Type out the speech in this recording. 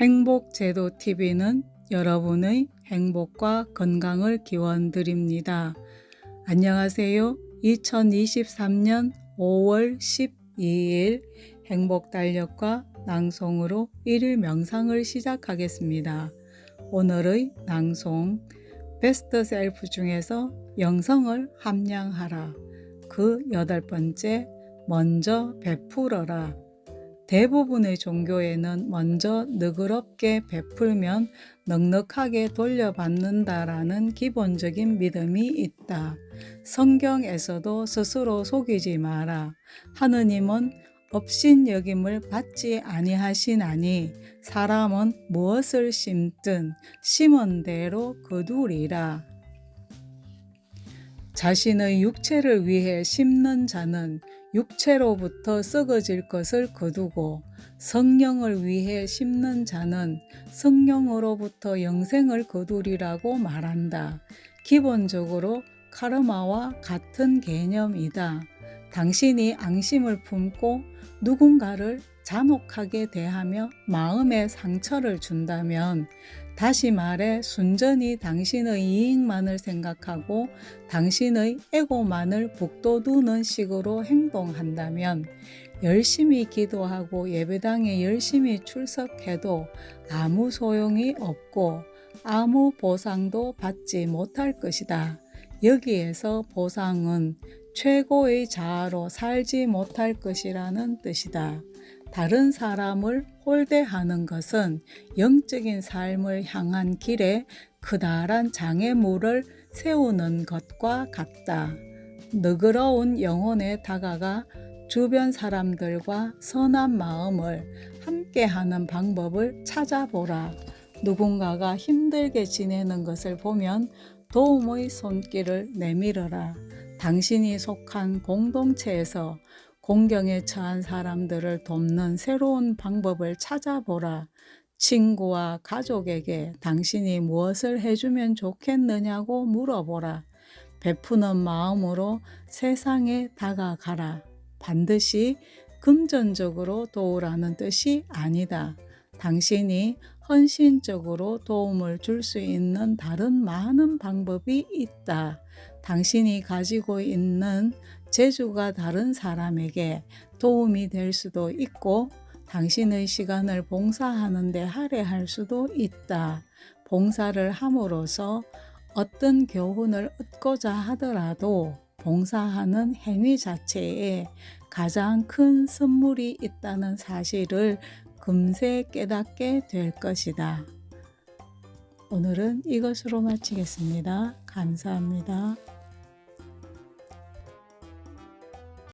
행복제도 TV는 여러분의 행복과 건강을 기원 드립니다. 안녕하세요. 2023년 5월 12일 행복 달력과 낭송으로 1일 명상을 시작하겠습니다. 오늘의 낭송 베스트 셀프 중에서 영성을 함량하라. 그 여덟 번째 먼저 베풀어라. 대부분의 종교에는 먼저 너그럽게 베풀면 넉넉하게 돌려받는다라는 기본적인 믿음이 있다. 성경에서도 스스로 속이지 마라. 하느님은 업신 여김을 받지 아니하시나니 사람은 무엇을 심든 심은 대로 거두리라. 자신의 육체를 위해 심는 자는 육체로부터 썩어질 것을 거두고 성령을 위해 심는 자는 성령으로부터 영생을 거두리라고 말한다. 기본적으로 카르마와 같은 개념이다. 당신이 앙심을 품고 누군가를 잔혹하게 대하며 마음에 상처를 준다면 다시 말해 순전히 당신의 이익만을 생각하고 당신의 에고만을 북돋우는 식으로 행동한다면 열심히 기도하고 예배당에 열심히 출석해도 아무 소용이 없고 아무 보상도 받지 못할 것이다. 여기에서 보상은 최고의 자아로 살지 못할 것이라는 뜻이다. 다른 사람을 홀대하는 것은 영적인 삶을 향한 길에 크다란 장애물을 세우는 것과 같다. 너그러운 영혼에 다가가 주변 사람들과 선한 마음을 함께하는 방법을 찾아보라. 누군가가 힘들게 지내는 것을 보면 도움의 손길을 내밀어라. 당신이 속한 공동체에서 공경에 처한 사람들을 돕는 새로운 방법을 찾아보라. 친구와 가족에게 당신이 무엇을 해주면 좋겠느냐고 물어보라. 베푸는 마음으로 세상에 다가가라. 반드시 금전적으로 도우라는 뜻이 아니다. 당신이 헌신적으로 도움을 줄 수 있는 다른 많은 방법이 있다. 당신이 가지고 있는 재주가 다른 사람에게 도움이 될 수도 있고 당신의 시간을 봉사하는 데 할애할 수도 있다. 봉사를 함으로써 어떤 교훈을 얻고자 하더라도 봉사하는 행위 자체에 가장 큰 선물이 있다는 사실을 금세 깨닫게 될 것이다. 오늘은 이것으로 마치겠습니다. 감사합니다.